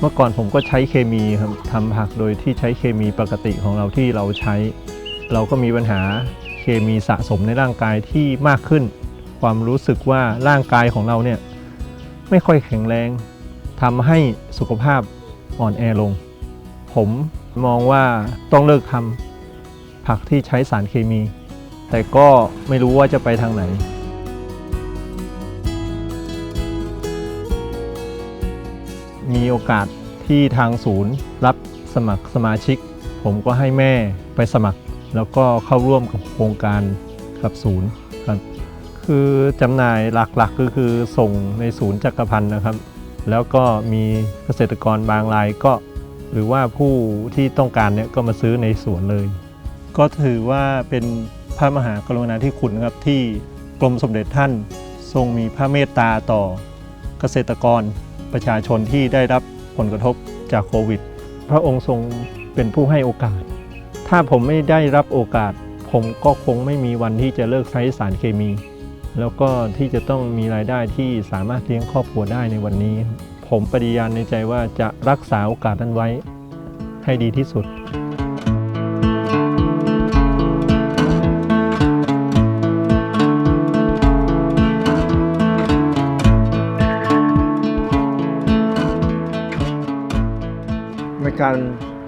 เมื่อก่อนผมก็ใช้เคมีครับทำผักโดยที่ใช้เคมีปกติของเราที่เราใช้ เราก็มีปัญหาเคมีสะสมในร่างกายที่มากขึ้น ความรู้สึกว่าร่างกายของเราเนี่ยไม่ค่อยแข็งแรงทำให้สุขภาพอ่อนแอลง ผมมองว่าต้องเลิกทำผักที่ใช้สารเคมี แต่ก็ไม่รู้ว่าจะไปทางไหน มีโอกาสที่ทางศูนย์รับสมัครสมาชิก ผมก็ให้แม่ไปสมัคร แล้วก็เข้าร่วมกับโครงการกับศูนย์ครับคือจำหน่ายหลักๆ ก็คือส่งในศูนย์จักรพันธ์นะครับ แล้วก็มีเกษตรกรบางรายก็ หรือว่าผู้ที่ต้องการเนี่ยก็มาซื้อในสวนเลย ก็ถือว่าเป็นพระมหากรุณาธิคุณครับที่กรมสมเด็จท่านทรงมีพระเมตตาต่อเกษตรกร ประชาชนที่ได้รับผลกระทบจากโควิด พระองค์ทรงเป็นผู้ให้โอกาส ถ้าผมไม่ได้รับโอกาส ผมก็คงไม่มีวันที่จะเลิกใช้สารเคมี แล้วก็ที่จะต้องมีรายได้ที่สามารถเลี้ยงครอบครัวได้ในวันนี้ ผมปฏิญาณในใจว่าจะรักษาโอกาสนั้นไว้ให้ดีที่สุด การ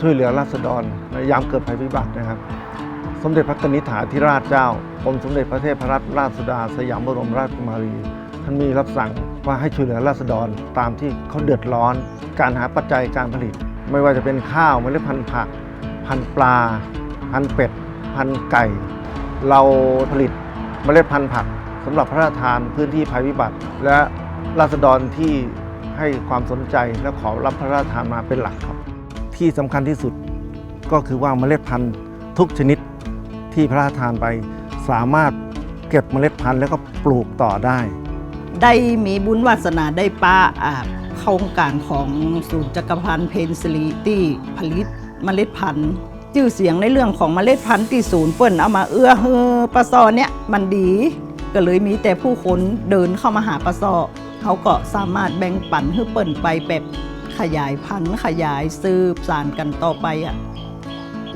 ช่วยเหลือราษฎรในยามเกิดภัยพิบัตินะครับ สมเด็จพระนิธิฐาธิราชเจ้ากรมสมเด็จพระเทพรัตนราชสุดา สยามบรมราชกุมารี ท่านมีรับสั่งว่าให้ช่วยเหลือราษฎรตามที่เขาเดือดร้อน การหาปัจจัยการผลิต ไม่ว่าจะเป็นข้าวเมล็ดพันธุ์ผัก พันธุ์ปลา พันธุ์เป็ด พันธุ์ไก่ เราผลิตเมล็ดพันธุ์ผักสำหรับพระราชทานพื้นที่ภัยพิบัติ และราษฎรที่ให้ความสนใจและขอรับพระราชทานมาเป็นหลักครับ ที่สำคัญที่สุดก็คือว่าเมล็ดพันธุ์ทุกชนิดที่พระราชทานไปสามารถเก็บเมล็ดพันธุ์แล้วก็ปลูกต่อได้ ได้มีบุญวาสนาได้ป้าอ่าโครงการของศูนย์จักรพันธ์เพนซิลิตี้ผลิตเมล็ดพันธุ์ชื่อเสียงในเรื่องของเมล็ดพันธุ์ที่ศูนย์เปิ้นเอามาเอื้อเฮอปลาซอเนี่ยมันดี ก็เลยมีแต่ผู้คนเดินเข้ามาหาปลาซอเขาก็สามารถแบ่งปันให้เปิ้นไปแบบ ขยายพันธุ์ขยายสืบสานกันต่อไปอะ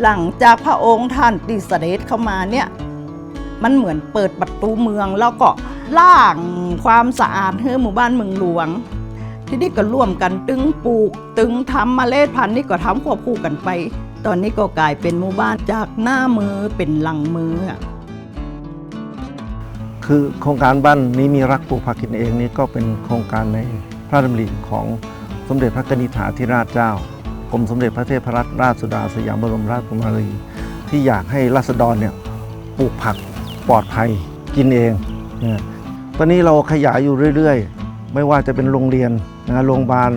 หลังจากพระองค์ท่านติเสด็จเข้ามาเนี่ยมันเหมือนเปิดประตูเมืองแล้วก็ล่างความสะอาดให้หมู่บ้านเมืองหลวง ที่นี่ก็ร่วมกันตึงปลูก ตึงทำเมาเล็ดพันธุ์นี่ก็ทำควบคู่กันไป ตอนนี้ก็กลายเป็นหมู่บ้านจากหน้ามือเป็นหลังมืออะคือโครงการบ้านนี้มีรักปลูกผักกินเองนี่ก็เป็นโครงการในพระดำริของ สมเด็จพระนิธิฐาธิราชเจ้ากรมสมเด็จพระเทพรัตนราชสุดาสยามบรมราชกุมารี ที่อยากให้ราษฎรเนี่ยปลูกผักปลอดภัยกินเองนะตอนนี้เราขยายอยู่เรื่อยๆ ไม่ว่าจะเป็นโรงเรียนนะโรงพยาบาล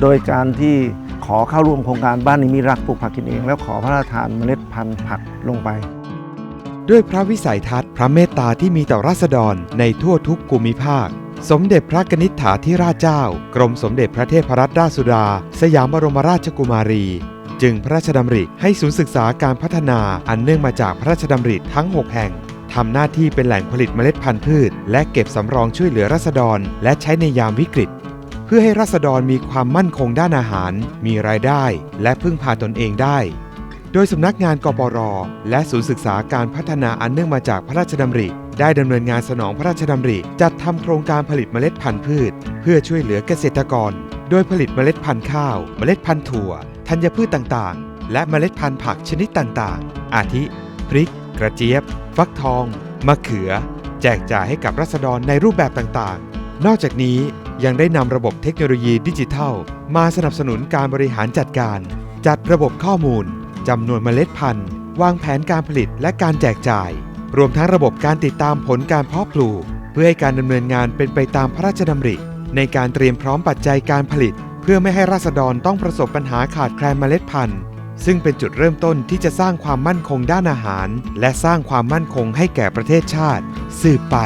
โดยการที่ขอเข้าร่วมโครงการบ้านนี้มีรักปลูกผักกินเอง แล้วขอพระราชทานเมล็ดพันธุ์ผักลงไป ด้วยพระวิสัยทัศน์พระเมตตาที่มีต่อราษฎรในทั่วทุกภูมิภาค สมเด็จพระกนิษฐาธิราชเจ้า กรมสมเด็จพระเทพรัตนราชสุดา สยามบรมราชกุมารี จึงพระราชดำริให้ศูนย์ศึกษาการพัฒนาอันเนื่องมาจากพระราชดำริทั้ง 6 แห่งทำหน้าที่เป็นแหล่งผลิตเมล็ดพันธุ์พืช และเก็บสำรองช่วยเหลือราษฎร และใช้ในยามวิกฤต เพื่อให้ราษฎรมีความมั่นคงด้านอาหาร มีรายได้ และพึ่งพาตนเองได้ โดยสำนักงานกปรและศูนย์ศึกษาการพัฒนาอันเนื่องมาจากพระราชดำริ ได้ดำเนินงานสนองพระราชดำริ จัดทำโครงการผลิตเมล็ดพันธุ์พืช เพื่อช่วยเหลือเกษตรกร โดยผลิตเมล็ดพันธุ์ข้าว เมล็ดพันธุ์ถั่ว ธัญพืชต่างๆ และเมล็ดพันธุ์ผักชนิดต่างๆ อาทิ พริก กระเจี๊ยบ ฟักทอง มะเขือ แจกจ่ายให้กับรัษฎรในรูปแบบต่างๆ นอกจากนี้ยังได้นำระบบเทคโนโลยีดิจิทัล มาสนับสนุนการบริหารจัดการ จัดระบบข้อมูลจำนวนเมล็ดพันธุ์ วางแผนการผลิตและการแจกจ่าย รวมทั้งระบบการติดตามผลการเพาะปลูก เพื่อให้การดำเนินงานเป็นไปตามพระราชดำริ ในการเตรียมพร้อมปัจจัยการผลิต เพื่อไม่ให้ราษฎรต้องประสบปัญหาขาดแคลนเมล็ดพันธุ์ ซึ่งเป็นจุดเริ่มต้นที่จะสร้างความมั่นคงด้านอาหาร และสร้างความมั่นคงให้แก่ประเทศชาติ สืบไป